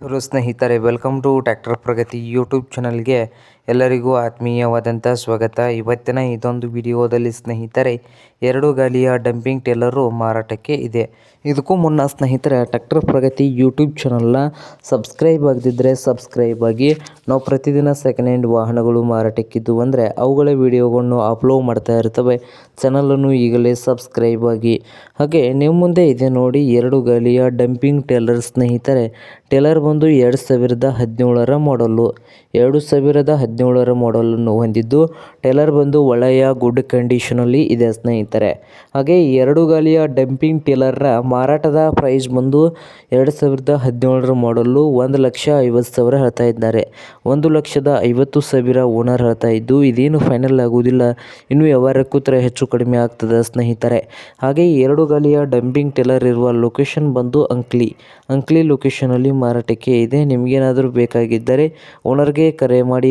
Hello ಸ್ನೇಹಿತರೆ welcome to tractor Pragati YouTube ಚಾನಲ್ಗೆ ಎಲ್ಲರಿಗೂ ಆತ್ಮೀಯವಾದಂಥ ಸ್ವಾಗತ. ಇವತ್ತಿನ ಇದೊಂದು ವಿಡಿಯೋದಲ್ಲಿ ಸ್ನೇಹಿತರೆ, ಎರಡು ಗಾಲಿಯ ಡಂಪಿಂಗ್ ಟೇಲರು ಮಾರಾಟಕ್ಕೆ ಇದೆ. ಇದಕ್ಕೂ ಮುನ್ನ ಸ್ನೇಹಿತರೆ ಟ್ರ್ಯಾಕ್ಟರ್ ಪ್ರಗತಿ ಯೂಟ್ಯೂಬ್ ಚಾನಲ್ನ ಸಬ್ಸ್ಕ್ರೈಬ್ ಆಗದಿದ್ದರೆ ಸಬ್ಸ್ಕ್ರೈಬ್ ಆಗಿ. ನಾವು ಪ್ರತಿದಿನ ಸೆಕೆಂಡ್ ಹ್ಯಾಂಡ್ ವಾಹನಗಳು ಮಾರಾಟಕ್ಕಿದ್ದು ಅಂದರೆ ಅವುಗಳ ವಿಡಿಯೋಗಳನ್ನು ಅಪ್ಲೋಡ್ ಮಾಡ್ತಾ ಇರ್ತವೆ. ಚಾನಲನ್ನು ಈಗಲೇ ಸಬ್ಸ್ಕ್ರೈಬ್ ಆಗಿ. ಹಾಗೆ ನಿಮ್ಮ ಮುಂದೆ ಇದೆ ನೋಡಿ ಎರಡು ಗಾಲಿಯ ಡಂಪಿಂಗ್ ಟೇಲರ್ ಸ್ನೇಹಿತರೆ. ಟೇಲರ್ ಬಂದು ಎರಡು ಸಾವಿರದ ಹದಿನೇಳರ ಮಾಡಲು ಎರಡು ಸಾವಿರದ ಹದಿನೇಳರ ಮಾಡಲನ್ನು ಹೊಂದಿದ್ದು, ಟೈಲರ್ ಬಂದು ಒಳ್ಳೆಯ ಗುಡ್ ಕಂಡೀಷನಲ್ಲಿ ಇದೆ ಸ್ನೇಹಿತರೆ. ಹಾಗೆ ಎರಡು ಗಾಲಿಯ ಡಂಪಿಂಗ್ ಟೇಲರ್ನ ಮಾರಾಟದ ಪ್ರೈಸ್ ಬಂದು ಎರಡು ಸಾವಿರದ ಹದಿನೇಳರ ಮಾಡಲು ಒಂದು ಲಕ್ಷ ಐವತ್ತು ಸಾವಿರ ಹೇಳ್ತಾ ಇದ್ದಾರೆ. ಒಂದು ಲಕ್ಷದ ಐವತ್ತು ಸಾವಿರ ಓನರ್ ಹೇಳ್ತಾ ಇದ್ದು, ಇದೇನು ಫೈನಲ್ ಆಗುವುದಿಲ್ಲ. ಇನ್ನು ವ್ಯವಹಾರಕ್ಕೂ ಕೂತ್ರೆ ಹೆಚ್ಚು ಕಡಿಮೆ ಆಗ್ತದೆ ಸ್ನೇಹಿತರೆ. ಹಾಗೆ ಎರಡು ಗಾಲಿಯ ಡಂಪಿಂಗ್ ಟೈಲರ್ ಇರುವ ಲೊಕೇಶನ್ ಬಂದು ಅಂಕ್ಲಿ. ಅಂಕ್ಲಿ ಲೊಕೇಶನಲ್ಲಿ ಮಾರಾಟಕ್ಕೆ ಇದೆ. ನಿಮಗೇನಾದರೂ ಬೇಕಾಗಿದ್ದರೆ ಓನರ್ಗೆ ಕರೆ ಮಾಡಿ